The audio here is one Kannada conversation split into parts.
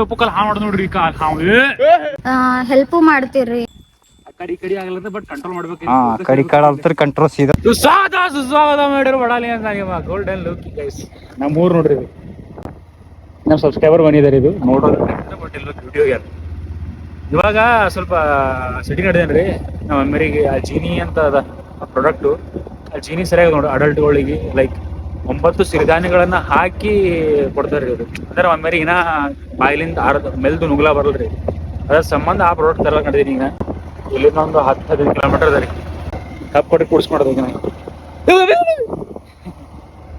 ಉಪ್ಪು ಹಾ ಮಾಡ್ ನೋಡ್ರಿ ಕಾಲ್ ಹಾವು. ಹೆಲ್ಪ್ ಮಾಡ್ತೀರಿ ಕಡಿ ಕಡಿ ಆಗಲ್ಲ ಬಟ್ ಕಂಟ್ರೋಲ್ ಮಾಡ್ಬೇಕು ಹಾ ಕಡಿ ಕಾಡ ಕಂಟ್ರೋಲ್ ಸೀದಾ. ಸುಸ್ವಾಗತ ಸುಸ್ವಾಗತ ಮಾಡಿರೋ ಬಡಾಲಿ ಅಂತ ನಿಮ್ಮ ಗೋಲ್ಡನ್ ಲುಕ್ ಗೈಸ್ ನಮ್ಮ ಊರು ನೋಡ್ರಿ ನಮ್ ನಮ್ಮ ಸಬ್ಸ್ಕ್ರೈಬರ್ ಬಂದಿದ್ದಾರೆ ಇದು. ನೋಡೋದು ಬಟ್ ಎಲ್ಲ ವಿಡಿಯೋ ಯಾರು ಇವಾಗ ಸ್ವಲ್ಪ ಸಿಟಿ ನಡೆದೇನ್ರಿ ನಮ್ಮ ಅಮ್ಮರಿಗೆ ಆ ಜೀನಿ ಅಂತ ಅದ ಆ ಪ್ರಾಡಕ್ಟು ಆ ಜೀನಿ ಸರಿಯಾಗಿ ನೋಡಿ ಅಡಲ್ಟ್ಗಳಿಗೆ ಲೈಕ್ ಒಂಬತ್ತು ಸಿರಿಧಾನ್ಯಗಳನ್ನ ಹಾಕಿ ಕೊಡ್ತಾರೆ ಇದು ಅಂದ್ರೆ ಒಮ್ಮೆ ಇನ್ನ ಬಾಯಿಲಿಂದ ಆರದ ಮೆಲ್ದು ನುಗ್ಲ ಬರಲ್ರಿ ಅದ್ರ ಸಂಬಂಧ ಆ ಪ್ರಾಡಕ್ಟ್ ತರ ಕಂಡಿದ್ದೀನಿ ಈಗ. ಇಲ್ಲಿಂದ ಒಂದು ಹತ್ತು ಹದಿನೈದು ಕಿಲೋಮೀಟರ್ ಅದ ರೀ. ಕಪ್ ಕೊಟ್ಟು ಕೂಡಿಸ್ಕೊಡೋದು ಈಗ.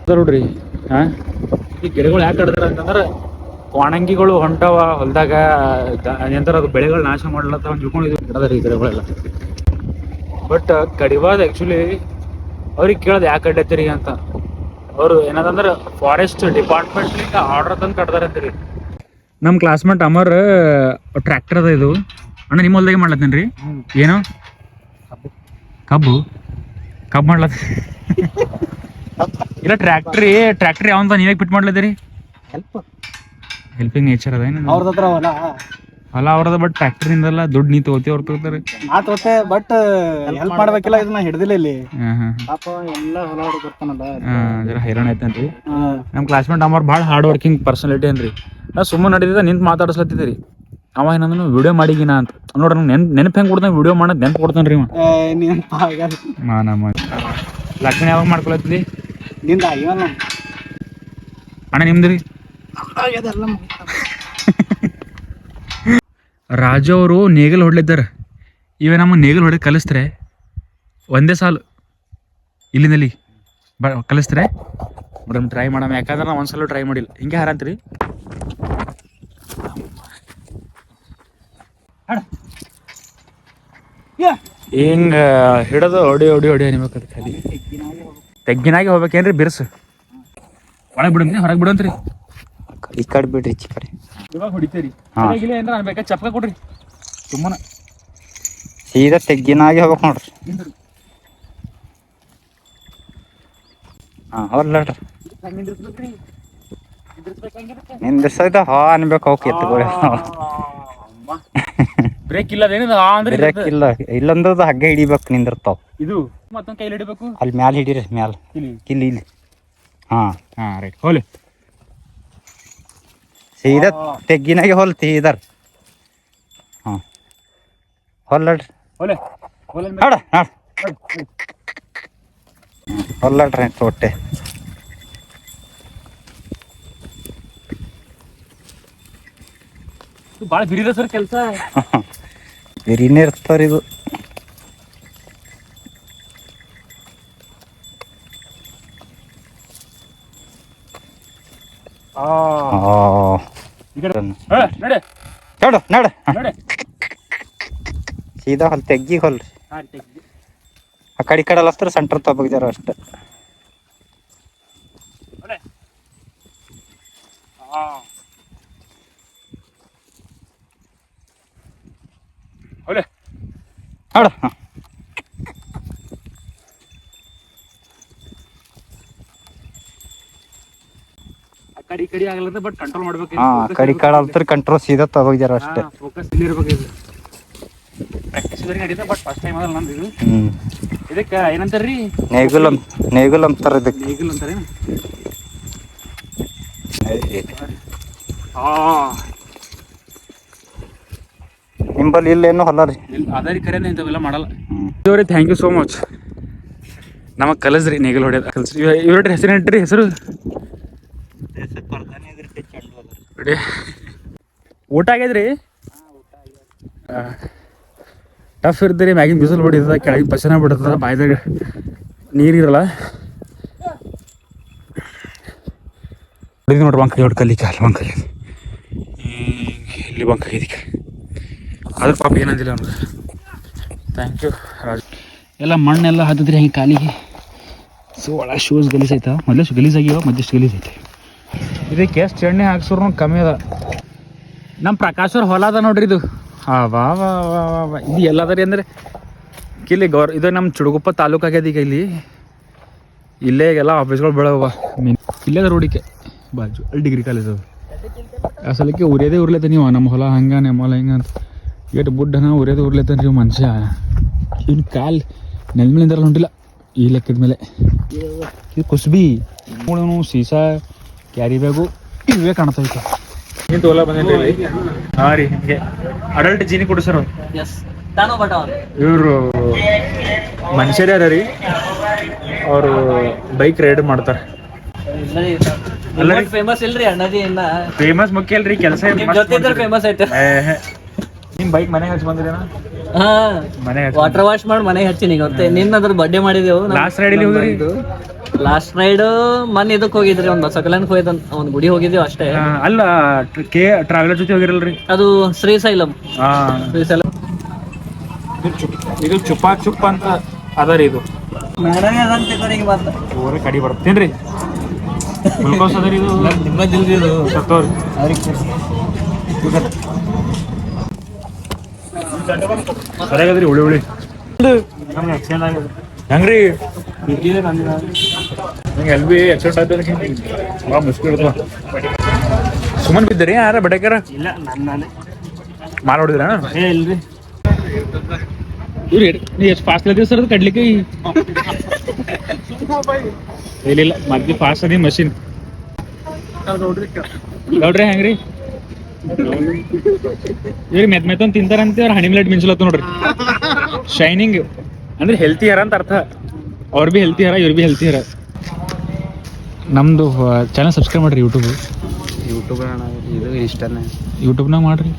ಅದ ನೋಡ್ರಿ. ಹಾ ಈ ಗಿಡಗಳು ಯಾಕೆ ಕಡ್ದಾರ ಅಂತಂದ್ರೆ ಒಣಂಗಿಗಳು ಹೊಂಟವ ಹೊಲದಾಗ ಏನಂತಾರ ಅದು ಬೆಳೆಗಳು ನಾಶ ಮಾಡ್ಲತ್ತ ಒಂದು ತಿಳ್ಕೊಂಡಿದ್ವಿ ಗಿಡದ ಈ ಗಿಡಗಳೆಲ್ಲ. ಬಟ್ ಕಡಿವಾದ ಆ್ಯಕ್ಚುಲಿ ಅವ್ರಿಗೆ ಕೇಳೋದು ಯಾಕೆ ಅಡ್ಡತ್ತೀರಿ ಅಂತ. ಅವರು ಏನದಂದ್ರೆ ಫಾರೆಸ್ಟ್ ಡಿಪಾರ್ಟ್ಮೆಂಟ್ ಆರ್ಡರ್ ತಂದು ಕಟ್ದಾರಂತೀರಿ ನಮ್ಮ ಕ್ಲಾಸ್ಮೇಟ್ ಅಮರ್ ಟ್ರ್ಯಾಕ್ಟರ್ ಅದ ಇದು. ಅಣ್ಣ ನಿಮ್ಮ ಹೊಲ್ದಾಗೆ ಮಾಡ್ಲತ್ತೀನಿ ರೀ ಏನು? ಕಬ್ಬು. ಕಬ್ಬು ಮಾಡ್ಲತ್ತ. ಇಲ್ಲ ಟ್ರ್ಯಾಕ್ಟ್ರಿ ಟ್ರ್ಯಾಕ್ಟ್ರಿ ಯಾವಂತ ನೀವೇ ಫಿಟ್ ಮಾಡ್ಲತ್ತೀರಿ? ಹೆಲ್ಪ್ ಹೆಲ್ಪಿಂಗ್ ನೇಚರ್ ಅದ ಏನು ಅವ್ರದ್ದು ಹತ್ರ ಹೊಲ ಅಲ್ಲ ಅವ್ರದ ಬಟ್ ಇಂದಲ್ಲ ದುಡ್ಡು ನೀ ತಗೋತಿ ಅವ್ರು ತಗೋತಾರೆ. ಬಟ್ ಹೆಲ್ಪ್ ಮಾಡ್ಬೇಕಿಲ್ಲ ಇದನ್ನ ಹಿಡ್ದಿಲ್ಲ ಇಲ್ಲಿ. ಪಾಪ ಎಲ್ಲ ಹೊಲ ಹುಡುಗ ಬರ್ತಾನಲ್ಲ. ಜರ ಹೈರಾಣ ಐತನ್ರಿ. ನಮ್ಮ ಕ್ಲಾಸ್ಮೇಟ್ ಅಮ್ಮ ಭಾಳ ಹಾರ್ಡ್ ವರ್ಕಿಂಗ್ ಪರ್ಸನಾಲಿಟಿ ಅನ್ರಿ ನಾ ಸುಮ್ಮನೆ ನಡೀತಿದ್ದ ನಿಂತು ಮಾತಾಡ್ಸ್ಲತ್ತಿದ್ದೀರಿ ಅವ ಏನಂದ್ರೆ ವಿಡಿಯೋ ಮಾಡಿಗಿನ ಅಂತ. ನೋಡ್ರಿ ನಂಗೆ ನೆನ್ ನೆನಪು ಹೆಂಗೆ ಕೊಡ್ತಾನೆ ವಿಡಿಯೋ ಮಾಡೋದು ನೆನಪು ಕೊಡ್ತಾನೆ ರೀ ಲಗ್ನ ಯಾವಾಗ ಮಾಡ್ಕೊಳತ್ತಿ? ನಿಂದ ಅಣ್ಣ ನಿಮ್ದು ರೀ. ರಾಜು ಅವರು ನೇಗಲ್ ಹೊಡ್ಲಿದ್ದಾರೆ. ಇವ ನಮ್ಮ ನೇಗಲ್ ಹೊಡೆ ಕಲಿಸ್ತಾರೆ. ಒಂದೇ ಸಾಲು. ಇಲ್ಲಿಂದಲ್ಲಿ ಬ ಕಲಿಸ್ತಾರೆ. ಮೇಡಮ್ ಟ್ರೈ ಮಾಡಮ್ ಯಾಕಂದ್ರೆ ನಾವು ಒಂದ್ಸಲ ಟ್ರೈ ಮಾಡಿಲ್ಲ. ಹಿಂಗೆ ಹಾರಂತ್ರಿ. ಹಿಂಗ ಹಿಡದು ಹೊಡಿ ಹೊಡಿ ಹೊಡಿ ಅನ್ಬೇಕದು ಖಾಲಿ ತೆಗ್ಗಿನಾಗಿ ಹೋಗ್ಬೇಕೇನ್ರಿ ಬಿರ್ಸು. ಒಳಗೆ ಬಿಡಂತ್ರಿ ಹೊರಗೆ ಬಿಡಂತ್ರಿ ಈ ಕಡೆ ಬಿಡ್ರಿ ಚಿಕ್ಕ ಇವಾಗ ಹೊಡಿತೀರಿ. ಹಾ. ಇಲ್ಲ ಏನ್ರ ಅನ್ಬೇಕಾ? ಚಪ್ಕ ಕೊಡ್ರಿ. ಸುಮ್ಮನೆ. ಸೀದಾ ತೆಗ್ಗಿನಾಗಿ ಹೋಗ್ಬೇಕು ನೋಡ್ರಿ. ಹಾ ನಿಂದಿರ್ಸೈತ ಹಾ ಅನ್ಬೇಕು. ಅವಕ್ಕೆ ಎತ್ತುಗಳು ಬ್ರೇಕ್ ಇಲ್ಲ ಅದೇನಿದೆ ಆ ಅಂದ್ರೆ ಬ್ರೇಕ್ ಇಲ್ಲ. ಇಲ್ಲಂದ್ರೆ ಹಗ್ಗ ಹಿಡಿಬೇಕು ನಿಂದಿರ್ತಾವ. ಇದು ಮತ್ತೊಂದು ಕೈಲಿ ಹಿಡಿಬೇಕು? ಅಲ್ಲಿ ಮ್ಯಾಲ ಹಿಡೀರಿ ಮ್ಯಾಲ. ಇಲ್ಲಿ. ಇಲ್ಲಿ ಇಲ್ಲಿ. ಹಾ. ಹಾ ರೈಟ್. ಹೋಲಿ ಸೀದಾ ತೆಗ್ಗಿನಾಗೆ ಹೊಲ್ ಸೀದರ್ ಹಾ ಹೊಲ್ಲಡ್ರಿ ಹೋಲೆ ಹೋಲೆ ನೋಡ ನೋಡ ಹೊಲ್ಲಾಡ್ರಿ ಹೊಟ್ಟೆ ಭಾಳ ಬಿರಿದ ಸರ್ ಕೆಲಸ ಬಿರಿನೇ ಇರ್ತಾರ ಇದು ಆ ಆ, ಈ ಕಡೆ ಏ, ನಡೆ. ನೋಡು ಸೀದಾ ಹೊಲ್ ತೆಗ್ಗಿ ಹೊಲ್ರಿ. ಹಾ ತೆಗ್ದು. ಆ ಕಡೆ ಕಡೆ ಅಲ್ಲಸ್ತ್ರ ಸೆಂಟರ್ ತಗೋಬೇಕು ಜರ ಅಷ್ಟೇ. ಹೋಲೆ. ನೋಡು ಹಾ. ಕಡೆ ಕಡಿ ಆಗಲ್ಲ ಬಟ್ ಕಂಟ್ರೋಲ್ ಮಾಡ್ಬೇಕು. ಹಾ ಕಡೆ ಈ ಕಂಟ್ರೋಲ್ ಸೀದಾ ತಗೋಬೇಕು ಜರ ಅಷ್ಟೇ. ಫೋಕಸ್ ಇಲ್ಲಿ ಇರ್ಬೇಕು ಇದು. ಪ್ರಾಕ್ಟೀಸ್ ಬೇರೆ ನಡೀತ ಬಟ್ ಫಸ್ಟ್ ಟೈಮ್ ಅದಲ್ಲ ನಂದು ಇದು. ಇದಕ್ಕೆ ಏನಂತಾರ್ರಿ? ನೇಗುಲ್ ನೇಗುಲಂ ಅಂತಾರ ಇದಕ್ಕೆ. ನೇಗುಲ್ ಅಂತಾರೆ ಆ ನಿಂಬಲ್ಲಿ ಇಲ್ಲೇನು ಹೊಲ ರೀ? ಇಲ್ಲಿ ಅದಾರಿ ಕರೆನೇ ಇಂಥವೆಲ್ಲ ಮಾಡಲ್ಲ. ಇವ್ರಿ ಥ್ಯಾಂಕ್ ಯು ಸೋ ಮಚ್ ನಮಗೆ ಕಲಿಸ್ರಿ ನೇಗಲ್ ಹೊಡೆಯೋದು ಕಲಿಸ್ರಿ ಇವ್ರ ಹೆಸರು ಏನ್ರಿ ಹೆಸರು. ಊಟ ಆಗ್ಯದ್ರಿ ಟಫ್ ಇರ್ತೀರಿ ಮ್ಯಾಗಿನ ಬಿಸಿಲು ಬಿಡಿದ ಕೆಳಗೆ ಪಸನ ಬಿಡ್ತದ ಬಾಯ್ದಾಗ ನೀರಿರಲ್ಲ ನೋಡ್ರಿ ಬಂಕ ನೋಡಿ ಕಲಿಕ ಅಲ್ಲಿ ಬಂಕ ಇಲ್ಲಿ ಬಂಕ ಇದಕ್ಕೆ ಅದ್ರ ಪಾಪ ಏನಂದಿಲ್ಲ ಅವ್ನಿಗೆ. Thank you Raj. ಎಲ್ಲ ಮಣ್ಣೆಲ್ಲ ಹತ್ತಿದ್ರಿ ಹಿಂಗೆ ಕಾಲಿಗೆ. ಸೊ ಒಳಗೆ ಶೂಸ್ ಗಲೀಸ್ ಐತ ಮೊದಲೇ ಗಲೀಸ್ ಆಗಿವ ಮಧ್ಯಷ್ಟು ಗಲೀಸ್ ಐತೆ. ಇದಕ್ಕೆ ಎಷ್ಟು ಎಣ್ಣೆ ಹಾಕ್ಸೋರು ಕಮ್ಮಿ ಅದ. ನಮ್ಮ ಪ್ರಕಾಶ್ ಅವ್ರ ಹೊಲ ಅದ ನೋಡ್ರಿ ಇದು. ಹಾ ವಾ ವಾ ವಾ ವಾ ವಾ. ಇದು ಎಲ್ಲದರಿ ಅಂದರೆ? ಇಲ್ಲಿ ಗೌರ್ ಇದು ನಮ್ಮ ಚುಡುಗುಪ್ಪ ತಾಲೂಕು ಆಗ್ಯದ ಈಗ ಇಲ್ಲಿ. ಇಲ್ಲೇ ಎಲ್ಲ ಆಫೀಸ್ಗಳು ಬೆಳವ ಮೀನ್ ಇಲ್ಲೇ ಅದ ರೋಡಿಗೆ. ಬಾಜು. ಅಲ್ಲಿ ಡಿಗ್ರಿ ಕಾಲೇಜ್ ಅದು. ಅಸಲಕ್ಕೆ ಉರಿಯೋದೇ ಉರ್ಲೈತೆ ನೀವು. ನಮ್ಮ ಹೊಲ ಹಂಗ ನಮ್ಮ ಹೊಲ ಹಿಂಗ ಅಂತ. ಎಷ್ಟು ಬುಡ್ಡನ ಉರಿಯೋದೇ ಉರ್ಲೈತಾನೆ ರೀ ಮನುಷ್ಯ. ಇವ್ನ ಕಾಲ್ ನೆಲ್ಮೇಲೆ ಮೇಲಿಂದ ಹೊಂಟಿಲ್ಲ. ಈ ಲೆಕ್ಕದ ಮೇಲೆ. ಇದು ಕುಸ್ಬಿ. ನೋಡೋನು ಸೀಸಾ ಕ್ಯಾರಿ ಬ್ಯಾಗು ಇವೇ ಕಾಣ್ತೈತೆ ಏನು ತೋಲ ಬಂದೇನ್ರಿ ಹಾಂ ರೀ ಹಿಂಗೆ. ಅಡಲ್ಟ್ ಜೀನಿ ಕೊಡಿಸ್ಯಾರ ಇವರು ಮನುಷ್ಯರೇ ಅದ ರೀ. ಅವರು ಬೈಕ್ ರೈಡ್ ಮಾಡ್ತಾರೆ. ಫೇಮಸ್ ಇಲ್ರಿ ಅಣ್ಣದಿ ಇನ್ನ. ಫೇಮಸ್ ಮುಖ್ಯ ಅಲ್ರಿ ಕೆಲಸ ನಿಮ್ ಜೊತೆ ಇದ್ರೆ ಫೇಮಸ್ ಐತೆ ನಿಮ್ ಬೈಕ್ ಮನೆಗೆ ಹಚ್ಚಿ ಬಂದಿರೇನ ಹಾ. ಮನೆ ವಾಟರ್ ವಾಶ್ ಮಾಡಿ ಮನೆಗೆ ಹಚ್ಚಿನಿ ಗೊತ್ತೆ ನಿನ್ನ ಅದ್ರ ಬರ್ಡೇ ಮಾಡಿದೆವು. ಲಾಸ್ಟ್ ರೈಡ್ ಹೋಗಿರಿ? ಲಾಸ್ಟ್ ರೈಡ್ ಮೊನ್ನೆ ಇದಕ್ ಹೋಗಿದ್ರಿ ಒಂದ್ ಸಕಲನ್ಕ್ ಹೋಯ್ತ ಒಂದ್ ಗುಡಿ ಹೋಗಿದ್ವಿ ಅಷ್ಟೇ. ಅಲ್ಲ ಕೆ ಟ್ರಾವೆಲರ್ ಜೊತೆ ಹೋಗಿರಲ್ರಿ? ಅದು ಶ್ರೀಶೈಲಂ. ಹಾ. ಶ್ರೀಶೈಲಂ ಇದು ಚುಪ್ ಇದು ಚುಪ್ಪಾ ಚುಪ್ ಅಂತ ಅದ ರೀ ಇದು. ಊರೇ ಕಡಿ ಬರ್ತೇನ್ರಿ ಗ್ಲುಕೋಸ್ ಅದ ರೀ ಇದು. ಸತ್ತೋರಿ. ಸರಿಯಾಗದ್ರಿ ಉಳಿ ಉಳಿ ನಮ್ಗೆ ಆಕ್ಸಿಡೆಂಟ್ ಆಗ್ಯದ ಹೆಂಗ್ರಿ? ನಂಗೆ ಎಲ್ ಬಿ ಆಕ್ಸಿಡೆಂಟ್ ಆಯ್ತು ಭಾಳ ಮುಸ್ಕಿಲ್ ಇರ್ತವ ಸುಮ್ಮನೆ ಬಿದ್ದರಿ ಯಾರ ಬಡಕರ? ಇಲ್ಲ ಮಾಲ್ ಹೊಡಿದ್ರ? ಏ ಇಲ್ರಿ. ಇವ್ರಿ ನೀ ಎಷ್ಟು ಫಾಸ್ಟ್ ಅದಿ ಸರ್ ಅದು ಕಡ್ಲಿಕ್ಕೆ ಇಲ್ಲ ಇಲ್ಲ ಮದ್ದಿ ಫಾಸ್ಟ್ ಅದಿ ಮಷಿನ್ ನೋಡ್ರಿ ಹೆಂಗ್ರಿ? ಇವ್ರಿ ಮೆತ್ ಮೆತ್ತ ತಿಂತಾರಂತ ಅವ್ರ ಹನಿ ಮಿಲೆಟ್ ಮಿಂಚಲತ್ತ ನೋಡ್ರಿ. ಶೈನಿಂಗ್ ಅಂದ್ರೆ ಹೆಲ್ತಿ ಹರ ಅಂತ ಅರ್ಥ. ಅವ್ರ ಬಿ ಹೆಲ್ತಿ ಹರ ಇವ್ರ ಬಿ ಹೆಲ್ತಿ ಹರ. ನಮ್ದು ಚಾನಲ್ ಸಬ್ಸ್ಕ್ರೈಬ್ ಮಾಡ್ರಿ ಯೂಟ್ಯೂಬ್ ಯೂಟ್ಯೂಬ್ ಇದು ಇಷ್ಟನೇ. ಯೂಟ್ಯೂಬ್ನಾಗ ಮಾಡ್ರಿ.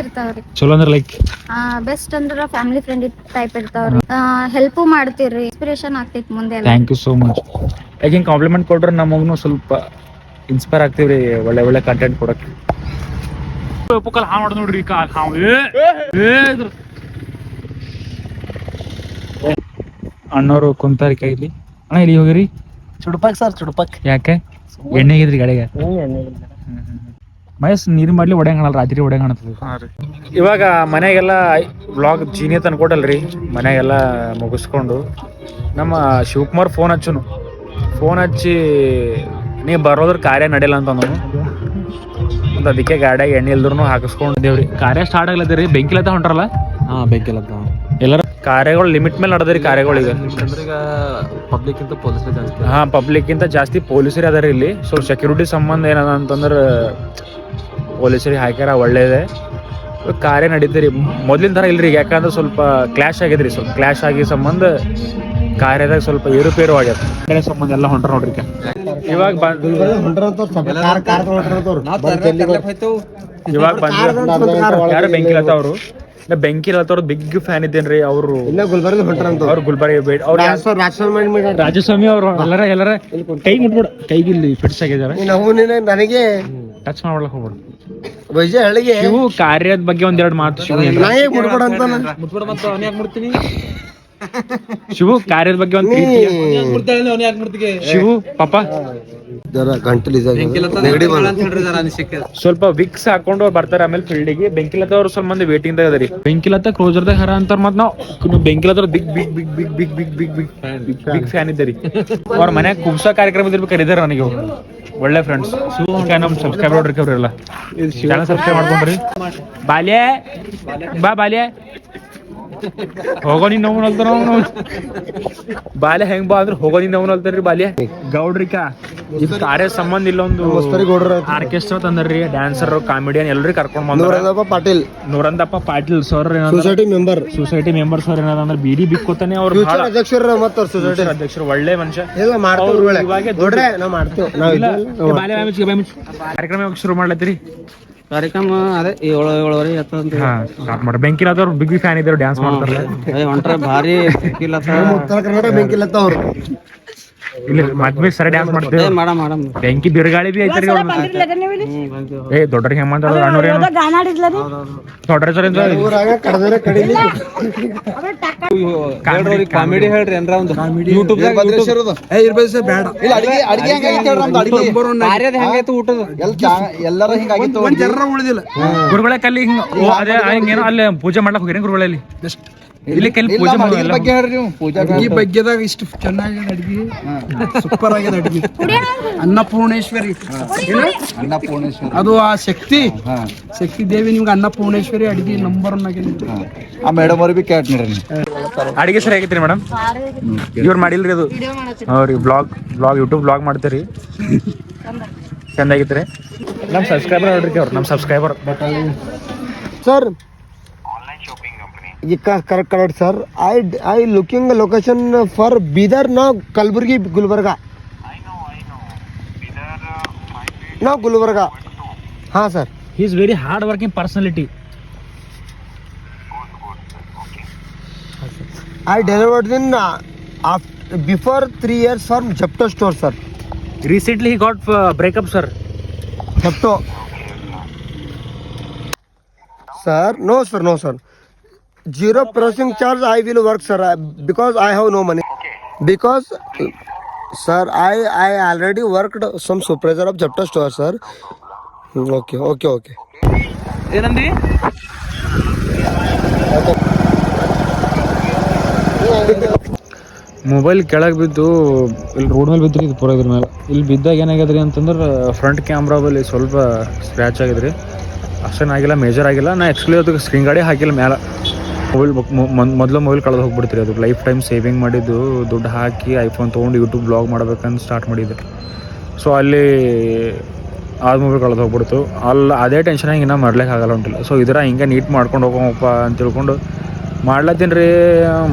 ಇರ್ತಾವ್ರಿ. ಚಲೋ ಅಂದ್ರೆ ಲೈಕ್ ಬೆಸ್ಟ್ ಅಂದ್ರ ಫ್ಯಾಮಿಲಿ ಫ್ರೆಂಡ್ ಟೈಪ್ ಇರ್ತಾವ್ರಿ. ಹೆಲ್ಪ್ ಮಾಡ್ತೀರಿ ಇನ್ಸ್ಪಿರೇಷನ್ ಆಗ್ತೈತಿ ಮುಂದೆ ಥ್ಯಾಂಕ್ ಯು ಸೋ ಮಚ್ ಯಾಕೆ ಹಿಂಗೆ ಕಾಂಪ್ಲಿಮೆಂಟ್ ಕೊಟ್ರೆ ನಮಗೂ ಸ್ವಲ್ಪ ಇನ್ಸ್ಪೈರ್ ಆಗ್ತೀವ್ರಿ ಒಳ್ಳೆ ಒಳ್ಳೆ ಕಂಟೆಂಟ್ ಕೊಡಕ್ಕೆ. ಕಾಲ್ ಹಾ ಮಾಡ್ ನೋಡ್ರಿ ಕಾಲ್ ಹಾವು. ಅಣ್ಣವರು ಏ ಇದ್ರ- ಏ, ಅಣ್ಣವ್ರು ಕುಂತಾರಿ ಕೈಲಿ. ಅಣ್ಣ ಇಲ್ಲಿ ಹೋಗಿರಿ? ಚುಡ್ಪಕ್ ಸರ್ ಚುಡ್ಪಕ್. ಯಾಕೆ? ಎಣ್ಣೆ ಆಗಿದ್ರಿ ಗಾಡಿಗೆ ಮಹೇಶ್ ನೀರು ಮಾಡ್ಲಿ ಒಡೆ ಕಾಣಲ್ಲ ರಾತ್ರಿ ಒಡೆ ಕಾಣತ್ತದ. ಇವಾಗ ಮನೆಗೆಲ್ಲ ಬ್ಲಾಗ್ ಜೀನಿ ಅಂತ ಅನ್ಕೊಟಲ್ರಿ ಮನೆಗೆಲ್ಲ ಮುಗಿಸ್ಕೊಂಡು. ನಮ್ಮ ಶಿವಕುಮಾರ್ ಫೋನ್ ಹಚ್ಚುನು. ಫೋನ್ ಹಚ್ಚಿ ನೀ ಬರೋದ್ರ ಕಾರ್ಯ ನಡೆಯಲ್ಲ ಅಂತ ಅಂದನು ಮತ್ತು ಅದಕ್ಕೆ ಗಾಡಿಯಾಗ ಎಣ್ಣೆ ಇಲ್ದ್ರು ಹಾಕಿಸ್ಕೊಂಡಿದ್ದೇವ್ರಿ ಕಾರ್ಯ ಸ್ಟಾರ್ಟ್ ಆಗ್ಲತ್ತೀರಿ? ಬೆಂಕಿಲತ್ತ ಹೊಂಟ್ರಲ್ಲ? ಹಾ ಬೆಂಕಿಲತ್ತ ಎಲ್ಲರ ಕಾರ್ಯಗಳು ಲಿಮಿಟ್ ಮೇಲೆ ನಡೆದ್ರಿ ಕಾರ್ಯಗಳು ಈಗ. ಈಗ ಪಬ್ಲಿಕ್ ಇಂತ ಪೊಲೀಸ್ ಜಾಸ್ತಿ. ಹಾ ಪಬ್ಲಿಕ್ ಗಿಂತ ಜಾಸ್ತಿ ಪೊಲೀಸರೇ ಅದಾರ ಇಲ್ಲಿ. ಸೊ ಸೆಕ್ಯೂರಿಟಿ ಸಂಬಂಧ ಏನದ ಅಂತಂದ್ರೆ ಪೊಲೀಸರಿಗೆ ಹಾಕ್ಯಾರ ಒಳ್ಳೇದೇ. ಕಾರ್ಯ ನಡೀತೀರಿ. ಮೊದಲಿನ ಥರ ಇಲ್ರಿ ಯಾಕಂದ್ರೆ ಸ್ವಲ್ಪ ಕ್ಲಾಶ್ ಆಗಿದ್ರಿ. ಸ್ವಲ್ಪ ಕ್ಲಾಶ್ ಆಗಿ ಸಂಬಂಧ ಕಾರ್ಯದಾಗ ಸ್ವಲ್ಪ ಏರುಪೇರು ಆಗ್ಯದ. ಸಂಬಂಧ ಎಲ್ಲ ಹೊಂಟ್ರ ನೋಡ್ರಿ ಈಗ. ಇವಾಗ ಇವಾಗ ಬಂದ್ ಯಾರು ಬೆಂಕಿ ಲತಾ ಅವರು ಬೆಂಕಿ ಲತ್ತವ್ರ ಅವ್ರ? ಬಿಗ್ ಫ್ಯಾನ್ ಇದ್ದೇನ್ರಿ ಅವರು. ಗುಲ್ಬರ್ಗ ಹೊಂಟ್ರಂತ ಅವ್ರು ಗುಲ್ಬರ್ಗ ಬೇಡ ಅವ್ರು ರಾಜಸ್ವಾಮಿ ಅವರು ಎಲ್ಲರ ಎಲ್ಲರ ಕೈ ಮುಟ್ಬಿಡ. ಕೈಗೆ ಇಲ್ಲಿ ಫಿಟ್ಸ್ ಆಗಿದ್ದಾರೆ. ನನಗೆ ಟಚ್ ಮಾಡ್ಕೊಳಕ್ ಹೋಗ್ಬಿಡು. ವೈಜ ಹಳಿಗೆ ಶಿವು ಕಾರ್ಯದ ಬಗ್ಗೆ ಒಂದೆರಡು ಮಾತು ಶಿವ. ಮುಟ್ಬಿಡ ಅಂತ ಮುಟ್ಬಿಡ ಮತ್ತೆ ಅವನ್ಯಾಗ ಮುಡ್ತೀನಿ ಶಿವು ಕಾರ್ಯದ ಬಗ್ಗೆ ಒಂದು ಶಿವು ಪಾಪ. ಸ್ವಲ್ಪ ವಿಕ್ಸ್ ಹಾಕೊಂಡು ಅವ್ರು ಬರ್ತಾರೆ ಆಮೇಲೆ ಫೀಲ್ಡಿಗೆ. ಬೆಂಕಿಲತ ಅವ್ರು ಸ್ವಲ್ಪ ಮಂದಿ ವೇಟಿಂಗ್ ದಾಗ ಅದರಿ ಬೆಂಕಿಲತ ಕ್ರೋಜರ್ದಾಗ ಹರ ಅಂತಾರ ಮತ್ ನಾವು. ಬೆಂಕಿಲತ big big big big big big big big big fan ಇದ್ದರಿ. ಅವ್ರ ಮನ್ಯಾಗ ಕುಬ್ಸ ಕಾರ್ಯಕ್ರಮ ಇದ್ರ ಕರೀದಾರ ನನಗೆ ಒಳ್ಳೆ ಫ್ರೆಂಡ್ಸ್ ನಮ್ ಸಬ್ಸ್ಕ್ರೈಬ್ ನೋಡ್ರಿ ಅವ್ರೆಲ್ಲ ಚಾನಲ್ ಸಬ್ಸ್ಕ್ರೈಬ್ ಮಾಡ್ಕೊಂಡ್ರಿ. ಬಾಲ್ಯ. ಬಾ ಬಾಲ್ಯ. ಹೋಗೋ ನೀನ್ ನೋವು ಅಲ್ತಾರ ಅವ್ನು. ಬಾಲ್ಯ ಹೆಂಗ್ ಬಾ ಅಂದ್ರೆ ಹೋಗೋನಿ ನೋವು ಅಲ್ತಾರ್ರಿ ಬಾಲ್ಯ. ಗೌಡ್ರಿಕ ಇದು ಕಾರ್ಯ ಸಂಬಂಧ ಇಲ್ಲೊಂದು ಆರ್ಕೆಸ್ಟ್ರಾ ತಂದ್ರಿ ಡ್ಯಾನ್ಸರ್ ಕಾಮಿಡಿಯನ್ ಎಲ್ಲರಿಗೂ ಕರ್ಕೊಂಡ್ ಬಂದ್ರ. Patil. Noorandappa Patil sir society member society member sir ಏನದ ಅಂದ್ರೆ ಬೀಡಿ ಬಿಕ್ಕೋತಾನೆ ಅವ್ರು ಅಧ್ಯಕ್ಷರು ಅಧ್ಯಕ್ಷರ ಮತ್ತ ಸೊಸೈಟಿ ಅಧ್ಯಕ್ಷರು ಒಳ್ಳೆ ಮನುಷ್ಯ. ಕಾರ್ಯಕ್ರಮ ಯಾವಾಗ ಶುರು ಮಾಡ್ಲತ್ತೀರಿ? ಕಾರ್ಯಕ್ರಮ ಅದೇ ಏಳು ಏಳುವರೆ ಎತ್ತಂತ ಸ್ಟಾರ್ಟ್ ಮಾಡಿ. ಬೆಂಕಿಲಾದವ್ರು ಬಿಗ್ ಫ್ಯಾನ್ ಇದ್ದಾರೆ ಡ್ಯಾನ್ಸ್ ಮಾಡ್ತಾರೆ. ಹೊಂಟ್ರೆ ಭಾರಿ ಇಲ್ಲ ಉತ್ತರ ಕರ್ನಾಟಕ ಅವ್ರು ಬೆಂಕಿ ಬಿರುಗಾಳಿ ಬಿ ಐತ್ರಿ ದೊಡ್ಡ ಕಾಮಿಡಿ ಹೇಳ್ರಿ ಒಂದು. ಯೂಟ್ಯೂಬ್ ಊಟದ ಎಲ್ಲರ ಹಿಂಗ ಉಳಿದಿಲ್ಲ. ಗುರುಗಳ ಕಲ್ಲಿ ಹಿಂಗ ಅಲ್ಲಿ ಪೂಜೆ ಮಾಡ್ಲಾಕ್ ಹೋಗಿರಿ ಗುರುಗಳಲ್ಲಿ ಜಸ್ಟ್ ಬಗ್ಗೆ ಹೇಳ್ರಿ ನೀವು ಪೂಜಾ ಈ ಬಗ್ಗೆದಾಗ ಇಷ್ಟು ಚೆನ್ನಾಗಿ ಅಡ್ಗಿ ಸೂಪರ್ ಆಗಿದೆ ಅಡ್ಗಿ. ಅನ್ನಪೂರ್ಣೇಶ್ವರಿ. ಅನ್ನಪೂರ್ಣೇಶ್ವರಿ. ಅದು ಆ ಶಕ್ತಿ. ಶಕ್ತಿ ದೇವಿ ನಿಮ್ಗೆ ಅನ್ನಪೂರ್ಣೇಶ್ವರಿ ಅಡ್ಗಿ ನಂಬರ್ ಆ ಮೇಡಮ್ ಅವ್ರಿಗೆ ಬಿ ಕೇಟ್ ನೋಡ್ರಿ ಅಡಿಗೆ ಸರಿ ಆಗೈತ್ರಿ ಮೇಡಮ್ ಇವ್ರು ಮಾಡಿಲ್ರಿ ಅದು. ಅವ್ರಿ ಬ್ಲಾಗ್ ಬ್ಲಾಗ್ ಯೂಟ್ಯೂಬ್ ಬ್ಲಾಗ್ ಮಾಡ್ತೀರಿ. ಚಂದ. ರೀ ನಮ್ಮ ಸಬ್ಸ್ಕ್ರೈಬರ್ ನೋಡ್ರಿ ಅವ್ರು ನಮ್ಮ ಸಬ್ಸ್ಕ್ರೈಬರ್ लोकेशन फॉर बीदर ना कलबुर्गी गुलबर्गा। ना गुलबर्गा। हाँ sir. He is very hard working personality I delivered then before three years for Zepto store sir recently he got breakup sir Zepto sir no sir no sir zero processing charge I will work sir because I have no money because sir I I already worked some supervisor of Zepto store sir okay okay okay ಏನಂದಿ? ಮೊಬೈಲ್ ಕೆಳಗೆ ಬಿದ್ದು ಇಲ್ಲಿ ರೋಡ್ ಮೇಲೆ ಬಿದ್ದು ಇದು ಪೂರ ಇದ್ರ ಮೇಲೆ. ಇಲ್ಲಿ ಬಿದ್ದಾಗ ಏನಾಗ್ಯದ್ರಿ ಅಂತಂದ್ರೆ ಫ್ರಂಟ್ ಕ್ಯಾಮ್ರಾ ಬಲ್ಲಿ ಸ್ವಲ್ಪ ಸ್ಕ್ರ್ಯಾಚ್ ಆಗಿದ್ರಿ. ಅಷ್ಟೇನಾಗಿಲ್ಲ ಮೇಜರ್ ಆಗಿಲ್ಲ. ನಾ ಎಕ್ಚುಲಿ ಅದಕ್ಕೆ ಸ್ಕ್ರೀನ್ ಗಾಡಿ ಹಾಕಿಲ್ಲ ಮೇಲೆ ಮೊಬೈಲ್ ಮೊದಲು ಮೊಬೈಲ್ ಕಳೆದು ಹೋಗ್ಬಿಡ್ತೀರಿ ಅದು. ಲೈಫ್ ಟೈಮ್ ಸೇವಿಂಗ್ ಮಾಡಿದ್ದು, ದುಡ್ಡು ಹಾಕಿ ಐಫೋನ್ ತೊಗೊಂಡು ಯೂಟ್ಯೂಬ್ ಬ್ಲಾಗ್ ಮಾಡ್ಬೇಕಂತ ಸ್ಟಾರ್ಟ್ ಮಾಡಿದ್ದೆ. ಸೊ ಅಲ್ಲಿ ಆದ ಮೊಬೈಲ್ ಕಳೆದು ಹೋಗ್ಬಿಡ್ತು. ಅಲ್ಲಿ ಅದೇ ಟೆನ್ಷನ್ ಇನ್ನೂ ಮಾಡ್ಲಿಕ್ಕೆ ಆಗಲ್ಲ ಉಂಟಿಲ್ಲ ಸೊ ಇದರ ಹಿಂಗೆ ನೀಟ್ ಮಾಡ್ಕೊಂಡು ಹೋಗೋಪ್ಪ ಅಂತ ತಿಳ್ಕೊಂಡು ಮಾಡ್ಲತ್ತೀನಿ ರೀ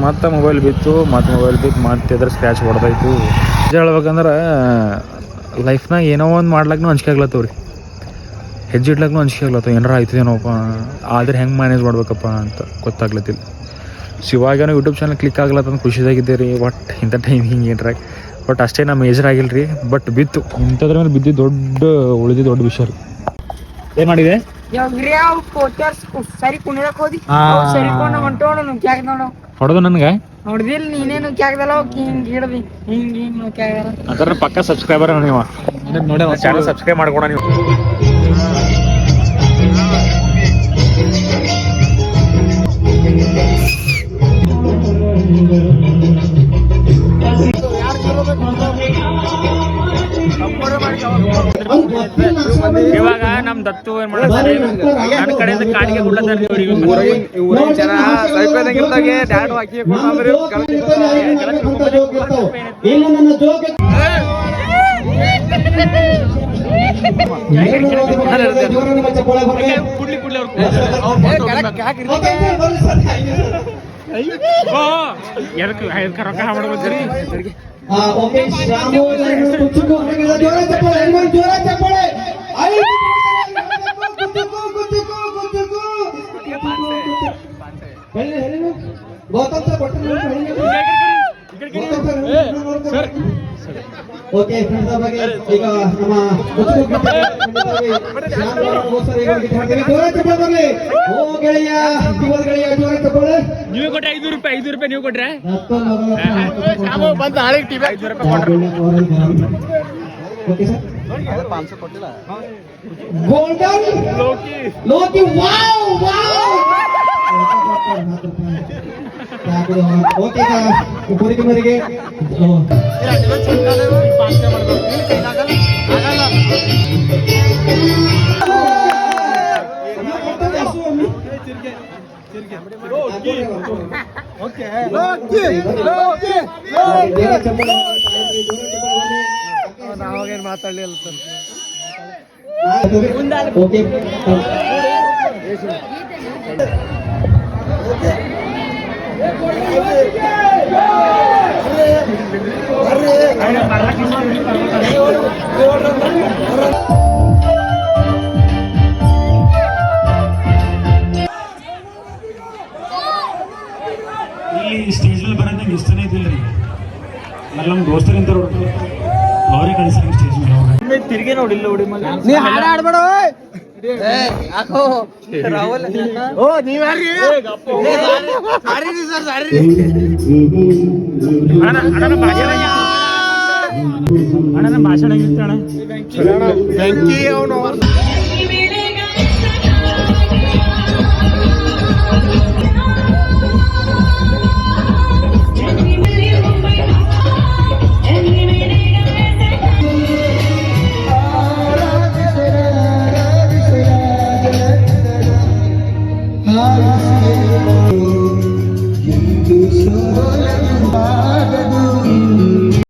ಮತ್ತೆ ಮೊಬೈಲ್ ಬಿತ್ತು, ಮತ್ತೆ ಮೊಬೈಲ್ ಬಿತ್ತು, ಮತ್ತೆ ಇದ್ರ ಸ್ಕ್ರ್ಯಾಚ್ ಹೊಡೆದಾಯ್ತು. ಹೇಳ್ಬೇಕಂದ್ರೆ, ಲೈಫ್ನಾಗ ಏನೋ ಒಂದು ಮಾಡ್ಲಕ್ಕೂ ಅಂಜಿಕೆ ಆಗ್ಲತ್ತವ ರೀ ಹೆಜ್ಜೆ ಇಡ್ಲಕ್ಕೂ ಅಂಜಿಕೆ ಆಗ್ಲತ್ತ ಏನಾರ ಆಯ್ತದೇನೋಪ್ಪ ಆದ್ರೆ ಹೆಂಗೆ ಮ್ಯಾನೇಜ್ ಮಾಡ್ಬೇಕಪ್ಪ ಅಂತ ಗೊತ್ತಾಗ್ಲತ್ತಿಲ್ಲ. ಶಿವಾಗೇನೋ ಯೂಟ್ಯೂಬ್ ಚಾನಲ್ ಕ್ಲಿಕ್ ಆಗ್ಲತ್ತಂದು ಖುಷಿದಾಗಿದ್ದೆ ರೀ ಬಟ್ ಇಂಥ ಟೈಮ್ ಹಿಂಗೆ ಏನ್ರ. ಬಟ್ ಅಷ್ಟೇ ನಾ ಮೇಜರ್ ಆಗಿಲ್ಲ ರೀ ಬಟ್ ಬಿತ್ತು. ಇಂಥದ್ರ ಮೇಲೆ ಬಿದ್ದು ದೊಡ್ಡ ಉಳಿದಿ ದೊಡ್ಡ ವಿಷಯ ರೀ. ಏನು ಮಾಡಿದೆ? ಸರಿ ಹೋದಿ? ಹೊಡೆದು ನನಗೆ? ನೋಡಿದಿಲ್ ನೀನೇನು ಕ್ಯಾಗದಲ್ಲ ಹಿಂಗ್ ಹಿಡ್ದಿ ಹಿಂಗ್ ಹಿಂಗ್ ನುಗ್ಗ್ಯಾಕದ ಅದರ ಪಕ್ಕ ಸಬ್ಸ್ಕ್ರೈಬರ್ ನೀವು. ನೋಡಿ ಚಾನಲ್ ಸಬ್ಸ್ಕ್ರೈಬ್ ಮಾಡ್ಕೊಡ ನೀವು. ದತ್ತು ಏನ್ ಮಾಡ್ತಾರೆ? ನನ್ನ ಕಡೆಯಿಂದ ಕಾಣಿಕೆ ಕೊಡ್ಲತ್ತಾರ ಊರಿನ ಜನ ಸ್ವಲ್ಪ ಇರ್ತಾಗೆ ಡ್ಯಾಡ್ ಹಾಕಿ ಎದಕ್ಕೆ ಎದಕ್ಕೆ ರೊಕ್ಕ ಮಾಡ್ಬೋದ್ರಿ ಓಕೆ ಫ್ರೆಂಡ್ಸ್ ಬಗ್ಗೆ ಈಗ ನಮ್ಮ ರೂಪಾಯಿ ಓ ಗೆಳೆಯ ಯುವದ ಗೆಳೆಯ ಜೋರ ಚಪ್ಪಳೆ ನೀವು ಕೊಟ್ರೆ ಐದು ರೂಪಾಯಿ ಐದು ರೂಪಾಯಿ ನೀವು ಕೊಟ್ರೆ? Okay sir. Golden Loki Loki wow wow okay ಈಗ ಊರಿಗೆ ಮರಿಗೆ ನಾವಾಗೇನು ಮಾತಾಡಲಿಲ್ಲ ಓಕೆ ಇಲ್ಲಿ ಸ್ಟೇಜ್ ಮೇಲೆ ಬರೋದು ನಂಗೆ ಇಷ್ಟನೇ ಇದ್ದಿಲ್ಲ ರೀ ಅಲ್ಲಿ ನಮ್ಮ ದೋಸ್ತರಿಂದ ಅವರೇ ನೀ ಹಾಡ ಆಡ್ಬೇಡ ಓ ನೀವ್ಯಾರಿ ಅಣ್ಣ ಅಣ್ಣನ ಭಾಷಣ ಅಣ್ಣನ ಭಾಷಣ ಹೆಂಗಿತ್ತು ಅಣ್ಣ? ಬೆಂಕಿ ಅವನು.